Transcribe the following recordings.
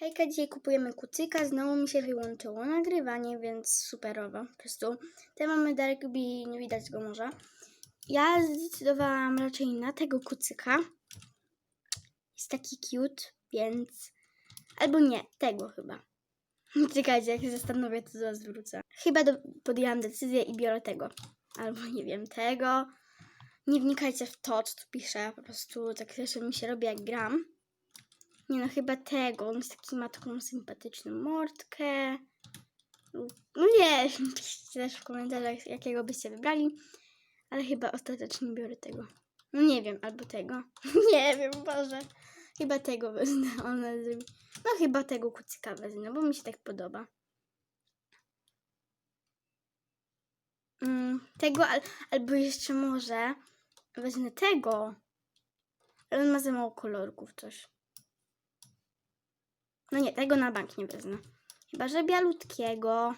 Hejka, dzisiaj kupujemy kucyka, znowu mi się wyłączyło nagrywanie, więc superowo. Po prostu te mamy Darkby, nie widać go może. Ja zdecydowałam raczej na tego kucyka. Jest taki cute, więc... Albo nie, tego chyba. Czekajcie, jak się zastanowię, to zaraz wrócę. Chyba do... podjęłam decyzję i biorę tego. Albo nie wiem, tego. Nie wnikajcie w to, co tu piszę. Po prostu tak też mi się robi, jak gram. Nie no, chyba tego. On taki, ma taką sympatyczną mordkę. No nie, piszcie też w komentarzach, jakiego byście wybrali. Ale chyba ostatecznie biorę tego. No nie wiem, albo tego. nie wiem, Boże. Chyba tego wezmę. On zrobi. No chyba tego kucyka wezmę, bo mi się tak podoba. Mm, tego, al, albo jeszcze może wezmę tego. Ale on ma za mało kolorków coś. No nie, tego na bank nie wezmę. Chyba, że bialutkiego.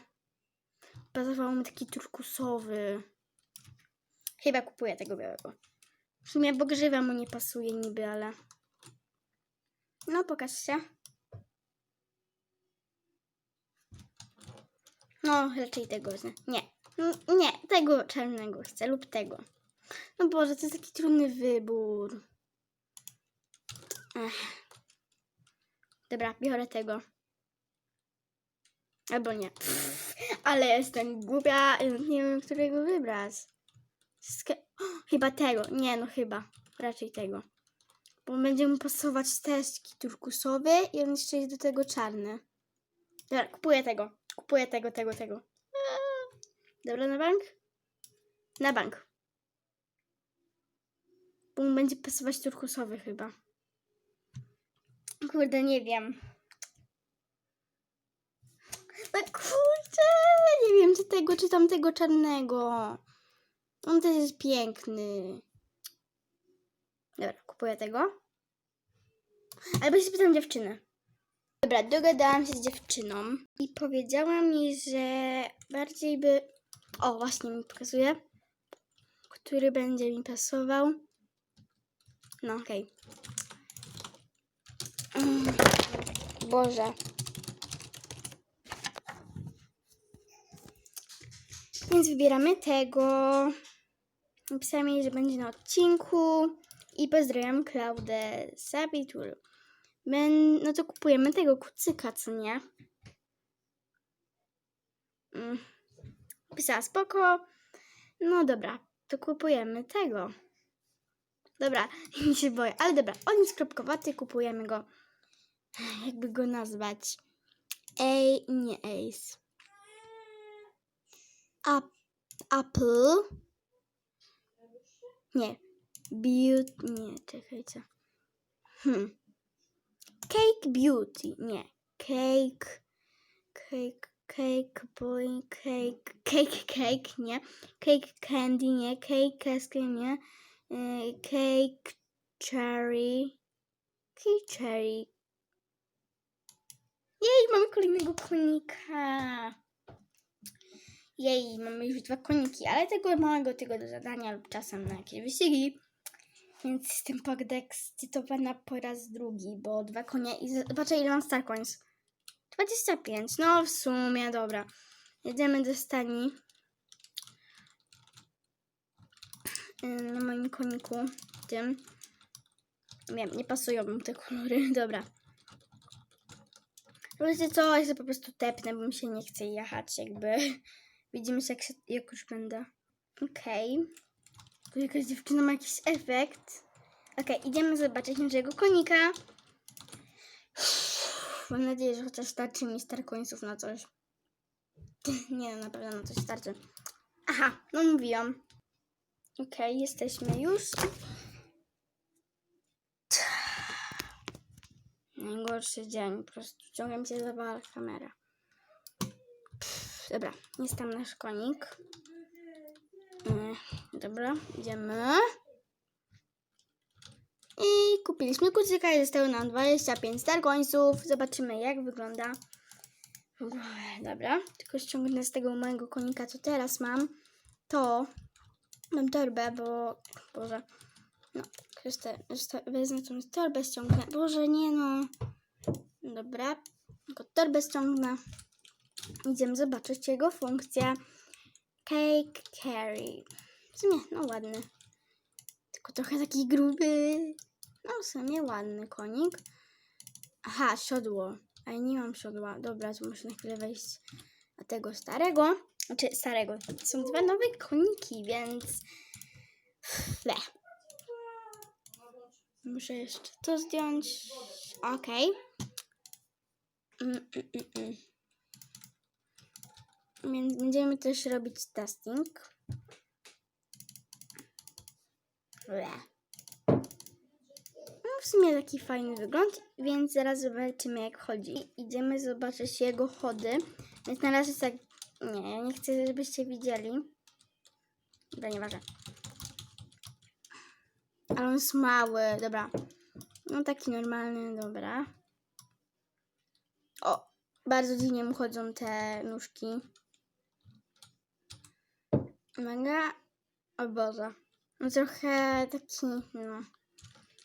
Pasował mi taki turkusowy. Chyba kupuję tego białego. W sumie, bo grzywa mu nie pasuje niby, ale... No, pokaż się. No, raczej tego wezmę. Nie. Nie, tego czarnego chcę lub tego. No Boże, to jest taki trudny wybór. Ech. Dobra, biorę tego. Albo nie. Pff, ale jestem głupia, nie wiem, którego wybrać. Sk- o, chyba tego. Nie, no chyba. Raczej tego. Bo będzie mu pasować też taki turkusowy i on jeszcze jest do tego czarny. Dobra, kupuję tego. Kupuję tego, tego, tego. Eee. Dobra, na bank? Na bank. Bo mu będzie pasować turkusowy chyba. Kurde, nie wiem. No kurczę, nie wiem, czy tego, czy tamtego czarnego. On też jest piękny. Dobra, kupuję tego. Albo się spytam dziewczynę. Dobra, dogadałam się z dziewczyną i powiedziała mi, że bardziej by... O, właśnie mi pokazuje. Który będzie mi pasował. No, okej. Mm, Boże. Więc wybieramy tego. Napisałam jej, że będzie na odcinku. I pozdrawiam Klaudę Sabitul. Men, no to kupujemy tego kucyka, co nie? Mm. Pisała spoko. No dobra, to kupujemy tego. Dobra, nie się boję. Ale dobra, on jest kropkowaty, kupujemy go. Jakby go nazwać? Ej, nie Ace. Apple. Nie. Beauty. Nie, czekajcie. Hmm. Cake Beauty. Nie. Cake. Cake. Cake boy. Cake. Cake cake. Nie. Cake candy. Nie. Cake casky. Nie. Y, Cake cherry. Cake cherry. Jej, mamy kolejnego konika. Jej, mamy już dwa koniki, ale tego małego tego do zadania lub czasem na jakieś wyścigi. Więc jestem podekscytowana po raz drugi, bo dwa konie i zobaczę ile mam Star Coins. 25, no w sumie, dobra. Jedziemy do stani. Na moim koniku, tym. Wiem, nie pasują mi te kolory, dobra. Wiecie co, ja po prostu tepnę, bo mi się nie chce jechać, jakby. Widzimy się, jak, się, jak już będę. Okej. Tu jakaś dziewczyna ma jakiś efekt. Okej, idziemy zobaczyć naszego konika. Mam nadzieję, że chociaż starczy mi star końców na coś. Nie, na pewno na coś starczy. Aha, no mówiłam. Okej, jesteśmy już. Najgorszy dzień, po prostu ciągle mi się zawala kamera. Pff, dobra, jest tam nasz konik. E, Dobra, idziemy. I kupiliśmy kucyka i zostało nam 25 star końców. Zobaczymy jak wygląda. Dobra, tylko ściągnę z tego mojego konika, co teraz mam. To mam torbę, bo... Boże. No, wezmę tą torbę, ściągnę. Boże, nie no. Dobra, tylko torbę ściągnę. Idziemy zobaczyć jego funkcję. Cake carry. W sumie, no ładny. Tylko trochę taki gruby. No w sumie ładny konik. Aha, siodło. Ale nie mam siodła. Dobra, to muszę na chwilę wejść na tego starego. Znaczy starego. Są dwa nowe koniki, więc... Le. Muszę jeszcze to zdjąć. Okej. Mm, mm, mm, mm. Będziemy też robić testing. Le. No w sumie taki fajny wygląd, więc zaraz zobaczymy jak chodzi. Idziemy zobaczyć jego chody. Więc na razie tak... Nie, nie chcę, żebyście widzieli. Dobra, nieważne. Ale on jest mały, dobra. No taki normalny, dobra. O, bardzo dziwnie mu chodzą te nóżki. Mega. O Boże. No trochę taki, no.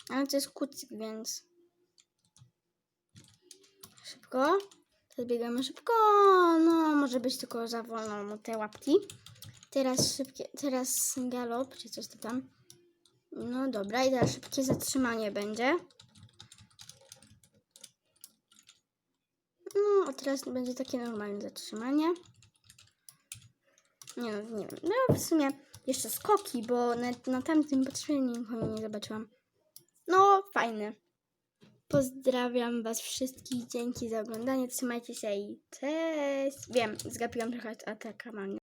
Ale to jest kucyk, więc. Szybko. Teraz biegamy szybko. No, może być tylko za wolno mu te łapki. Teraz szybkie, teraz galop, czy coś to tam. No dobra, i teraz szybkie zatrzymanie będzie. No, a teraz będzie takie normalne zatrzymanie. Nie no, nie wiem. No w sumie jeszcze skoki, bo na, na tamtym patrzeniu nikogo nie zobaczyłam. No, fajne. Pozdrawiam Was wszystkich. Dzięki za oglądanie. Trzymajcie się i cześć. Wiem, zgapiłam trochę ataka manga.